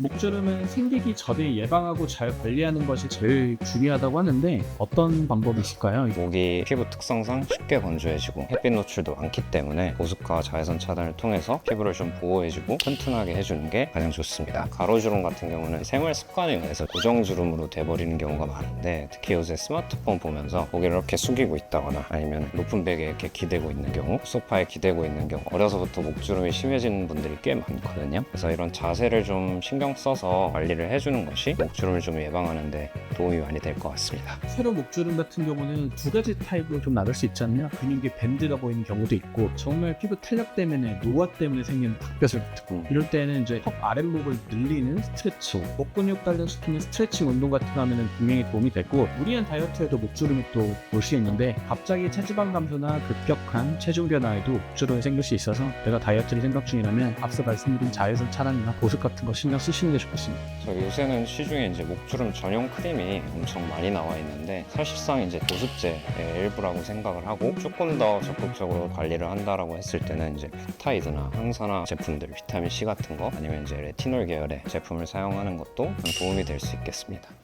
목주름은 생기기 전에 예방하고 잘 관리하는 것이 제일 중요하다고 하는데 어떤 방법이 있을까요? 목이 피부 특성상 쉽게 건조해지고 햇빛 노출도 많기 때문에 보습과 자외선 차단을 통해서 피부를 좀 보호해주고 튼튼하게 해주는 게 가장 좋습니다. 가로주름 같은 경우는 생활 습관에 의해서 고정주름으로 돼버리는 경우가 많은데 특히 요새 스마트폰 보면서 고개를 이렇게 숙이고 있다거나 아니면 높은 베개에 이렇게 기대고 있는 경우 소파에 기대고 있는 경우 어려서부터 목주름이 심해지는 분들이 꽤 많거든요. 그래서 이런 자세를 좀 신경 써서 관리를 해주는 것이 목주름을 좀 예방하는데 도움이 많이 될 것 같습니다. 세로 목주름 같은 경우는 두 가지 타입으로 좀 나눌 수 있잖아요. 근육이 밴드가 보이는 경우도 있고 정말 피부 탄력 때문에 노화 때문에 생기는 각벼슬 같은 거. 음. 이럴 때는 이제 턱 아랫목을 늘리는 스트레칭, 목 근육 단련시키는 스트레칭 운동 같은 거 하면은 분명히 도움이 되고 무리한 다이어트에도 목주름이 또 올 수 있는데 갑자기 체지방 감소나 급격한 체중 변화에도 목주름이 생길 수 있어서 내가 다이어트를 생각 중이라면 앞서 말씀드린 자외선 차단이나 보습 같은 거 신경 쓰 시는 게 좋겠습니다. 저 요새는 시중에 이제 목주름 전용 크림이 엄청 많이 나와 있는데 사실상 이제 보습제의 일부라고 생각을 하고 조금 더 적극적으로 관리를 한다라고 했을 때는 이제 펩타이드나 항산화 제품들, 비타민 C 같은 거 아니면 이제 레티놀 계열의 제품을 사용하는 것도 도움이 될 수 있겠습니다.